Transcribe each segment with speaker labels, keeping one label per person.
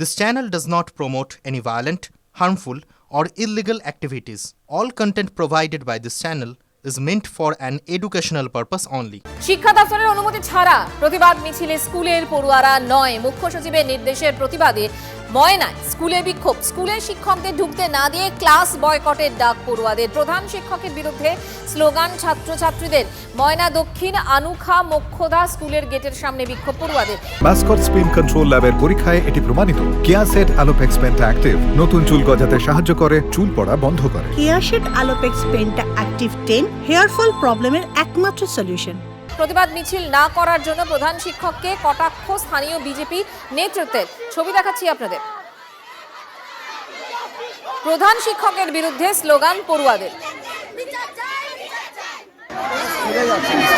Speaker 1: This channel does not promote any violent, harmful, or illegal activities. All content provided by this channel is meant for an educational purpose only.
Speaker 2: শিক্ষা দপ্তরের অনুমতি ছাড়া প্রতিবাদ মিছিলে স্কুলের পড়ুয়ারা নয় মুখ্য সচিবের নির্দেশের প্রতিবাদে ময়নায় স্কুলে বিক্ষোভ। স্কুলে শিক্ষকদের ঢুকতে না দিয়ে ক্লাস বয়কটের ডাক পড়ুয়াদের। প্রধান শিক্ষকের বিরুদ্ধে স্লোগান ছাত্রছাত্রীদের। ময়না দক্ষিণ আনুখা মোক্ষদা স্কুলের গেটের সামনে বিক্ষোভ পড়ুয়াদের।
Speaker 3: মাস্কট স্পিন কন্ট্রোল ল্যাবের পরীক্ষায় এটি প্রমাণিত। Keyaseth Alopex penta active. নতুন চুল গজাতে সাহায্য করে চুল পড়া বন্ধ করে।
Speaker 4: কেয়াশেড আলোপেক্স পেনটা অ্যাক্টিভ টেন হেয়ার ফল প্রবলেমের একমাত্র সলিউশন।
Speaker 2: প্রতিবাদ মিছিল না করার জন্য প্রধান শিক্ষককে কটাক্ষ স্থানীয় বিজেপি নেতৃত্বের। ছবি দেখাচ্ছি আপনাদের। প্রধান শিক্ষকের বিরুদ্ধে স্লোগান পড়ুয়াদের।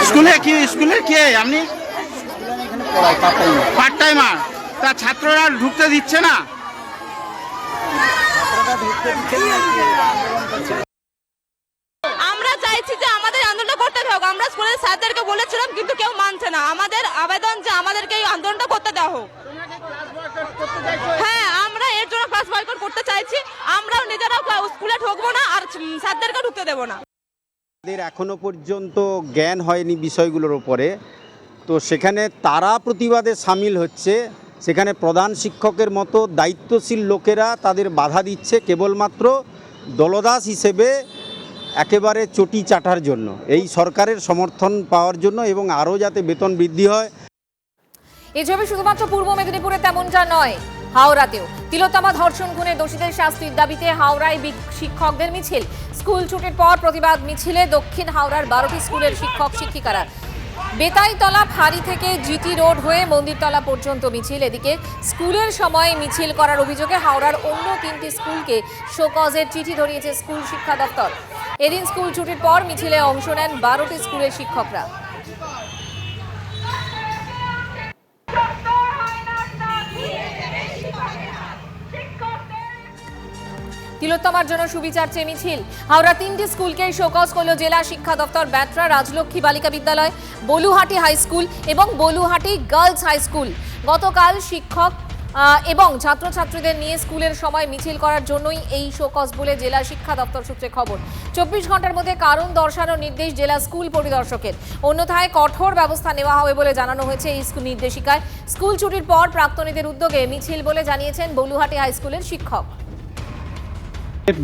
Speaker 5: স্কুলে কি স্কুলের কে? আপনি? পার্ট টাইমার তা ছাত্ররা ঢুকতে দিচ্ছে না?
Speaker 6: করতে হোক আমরা স্কুলের স্যারদেরকে বলেছিলাম, কিন্তু কেউ মানছে না। আমাদের আবেদন যে আমাদেরকে এই আন্দোলনটা করতে দেওয়া হোক। হ্যাঁ আমরা এর জন্য ক্লাস বয়কট করতে চাইছি। আমরাও নিজেরাও ক্লা- স্কুলে ঢুকবো না আর স্যারদেরকে ঢুকতে দেবো না।
Speaker 7: তাদের এখনও পর্যন্ত জ্ঞান হয়নি বিষয়গুলোর ওপরে তো সেখানে তারা প্রতিবাদে সামিল হচ্ছে। সেখানে প্রধান শিক্ষকের মতো দায়িত্বশীল লোকেরা তাদের বাধা দিচ্ছে। কেবলমাত্র দলদাস হিসেবে একেবারে চটি চাটার জন্য। এই সরকারের সমর্থন পাওয়ার জন্য এবং আরও যাতে বেতন বৃদ্ধি হয়।
Speaker 2: এই ছবি শুধুমাত্র পূর্ব মেদিনীপুরে তেমনটা নয়, হাওড়াতেও। তিলোত্তমা ধর্ষণ খুনে দোষীদের শাস্তির দাবিতে হাওড়ায় শিক্ষকদের মিছিল। স্কুল ছুটির পর প্রতিবাদ মিছিলে দক্ষিণ হাওড়ার বারোটি স্কুলের শিক্ষক, শিক্ষিকারা। বেতাইতলা ফাঁড়ি থেকে জিটি রোড হয়ে মন্দিরতলা পর্যন্ত মিছিল। এদিকে স্কুলের সময় মিছিল করার অভিযোগে হাওড়ার অন্য তিনটি স্কুলকে শোকজের চিঠি ধরিয়েছে স্কুল শিক্ষা দপ্তর। এদিন স্কুল ছুটির পর মিছিলে অংশ নেন বারোটি স্কুলের শিক্ষকরা। তিলোত্তমার জন্য সুবিচার চেয়ে মিছিল। হাওড়া তিনটি স্কুলকে শোকজ করল জেলা শিক্ষা দপ্তর ব্যাটরা রাজলক্ষ্মী বালিকা বিদ্যালয়, বলুহাটি হাই স্কুল এবং বলুহাটি গার্লস হাই স্কুল। গতকাল শিক্ষক এবং ছাত্রছাত্রীদের নিয়ে স্কুলের সময় মিছিল করার জন্যই এই শোকজ বলে জেলা শিক্ষা দপ্তর সূত্রে খবর। চব্বিশ ঘণ্টার মধ্যে কারণ দর্শানোর নির্দেশ জেলা স্কুল পরিদর্শকের। অন্যথায় কঠোর ব্যবস্থা নেওয়া হবে বলে জানানো হয়েছে এই স্কুল নির্দেশিকায়। স্কুল ছুটির পর প্রাক্তনীদের উদ্যোগে মিছিল বলে জানিয়েছেন বলুহাটি হাই স্কুলের শিক্ষক।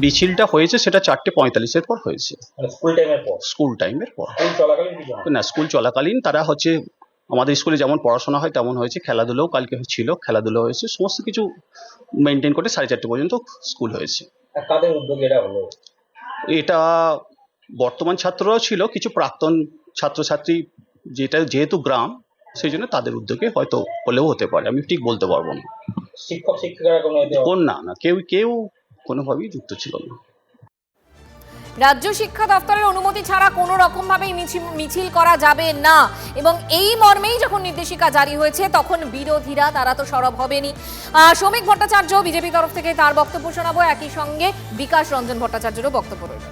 Speaker 8: মিছিলটা হয়েছে সেটা চারটে পঁয়তাল্লিশের পর হয়েছে।
Speaker 9: স্কুল টাইমের পর?
Speaker 8: স্কুল টাইমের পর।
Speaker 9: না
Speaker 8: স্কুল চলাকালীন তারা হচ্ছে আমাদের স্কুলে যেমন পড়াশোনা হয় তেমন হয়েছে। খেলাধুলোও কালকে ছিল খেলাধুলো হয়েছে সমস্ত কিছু মেনটেন করে সাড়ে চারটে পর্যন্ত স্কুল হয়েছে।
Speaker 9: কাদের উদ্যোগে এটা হলো?
Speaker 8: এটা বর্তমান ছাত্ররাও ছিল কিছু প্রাক্তন ছাত্রছাত্রী যেটা যেহেতু গ্রাম সেই জন্য তাদের উদ্যোগে হয়তো হলেও হতে পারে আমি ঠিক বলতে পারব না।
Speaker 9: শিক্ষক শিক্ষিকারা কোনো
Speaker 8: কোন না না কেউ কেউ কোনোভাবেই যুক্ত ছিল না।
Speaker 2: রাজ্য শিক্ষা দপ্তরের অনুমতি ছাড়া কোনো রকম ভাবেই মিছিল করা যাবে না। এবং এই মর্মেই যখন নির্দেশিকা জারি হয়েছে, তখন বিরোধীরা, তারা তো সরব হবেনি শ্রমিক ভট্টাচার্য বিজেপি তরফ থেকে তার বক্তব্য শোনাবো। একই সঙ্গে বিকাশ রঞ্জন ভট্টাচার্যেরও বক্তব্য রয়েছে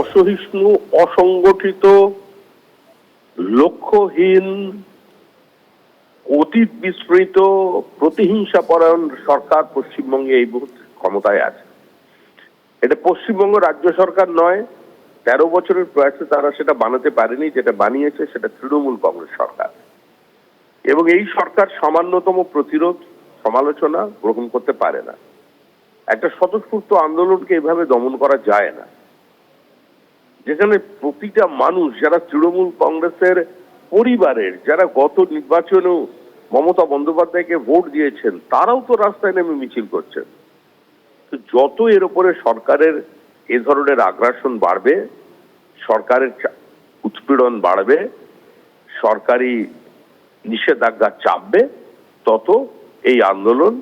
Speaker 10: অসহিষ্ণু, অসংগঠিত, লক্ষ্যহীন অতীত বিস্মৃত প্রতিহিংসা পরায়ণ সরকার পশ্চিমবঙ্গে এই মুহূর্তে ক্ষমতায় আছে। এটা পশ্চিমবঙ্গ রাজ্য সরকার নয়। তেরো বছরের প্রয়াসে তারা সেটা বানাতে পারেনি, যেটা বানিয়েছে সেটা তৃণমূল কংগ্রেস সরকার। এবং এই সরকার সামান্যতম প্রতিরোধ, সমালোচনা গ্রহণ করতে পারে না। একটা স্বতঃস্ফূর্ত আন্দোলনকে এভাবে দমন করা যায় না। যেখানে প্রতিটা মানুষ, যারা তৃণমূল কংগ্রেসের পরিবারের, যারা গত নির্বাচনেও মমতা বন্দ্যোপাধ্যায়কে ভোট দিয়েছেন, তারাও তো রাস্তায় নেমে মিছিল করছেন। যত এর উপরে সরকারের এ ধরনের আগ্রাসন বাড়বে, সরকারের উৎপীড়ন বাড়বে, সরকারি নিষেধাজ্ঞা চাপবে, তত এই আন্দোলন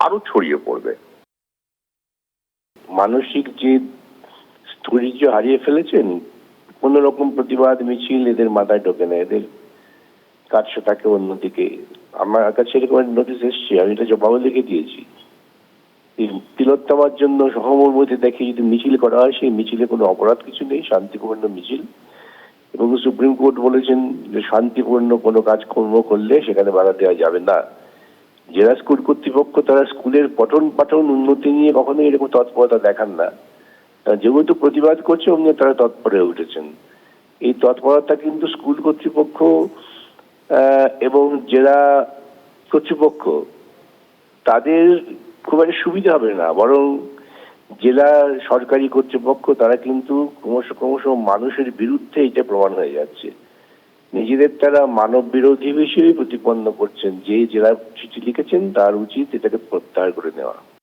Speaker 10: আরও ছড়িয়ে পড়বে।
Speaker 11: মানসিক যে স্থৈর্য হারিয়ে ফেলেছেন, কোন রকম প্রতিবাদ মিছিল এদের মাথায় ঢোকে না, এদের কাটছে তাকে অন্যদিকে। আমার কাছে এরকম নোটিশ এসছে, আমি এটা জবাবও লিখে দিয়েছি। তিলোত্তমার জন্য সহমর্মতি দেখে যদি মিছিল করা হয়, সেই মিছিলে কোনো অপরাধ কিছু নেই, শান্তিপূর্ণ মিছিল। এবং সুপ্রিম কোর্ট বলেছেন যে শান্তিপূর্ণ কোনো কাজকর্ম করলে সেখানে বাধা দেওয়া যাবে না। জেলা স্কুল কর্তৃপক্ষ তারা স্কুলের পঠন পাঠন উন্নতি নিয়ে কখনোই এরকম তৎপরতা দেখান না। যেহেতু প্রতিবাদ করছে, অমনি তারা তৎপর হয়ে উঠেছেন। এই তৎপরতা কিন্তু স্কুল কর্তৃপক্ষ এবং জেলা কর্তৃপক্ষ তাদের খুব একটা সুবিধা হবে না। বরং জেলা সরকারি কর্তৃপক্ষ, তারা কিন্তু ক্রমশ ক্রমশ মানুষের বিরুদ্ধে এটা প্রমাণ হয়ে যাচ্ছে। নিজেদের তারা মানব বিরোধী হিসেবে প্রতিপন্ন করছেন। যে জেলা চিঠি লিখেছেন, তার উচিত এটাকে প্রত্যাহার করে নেওয়া।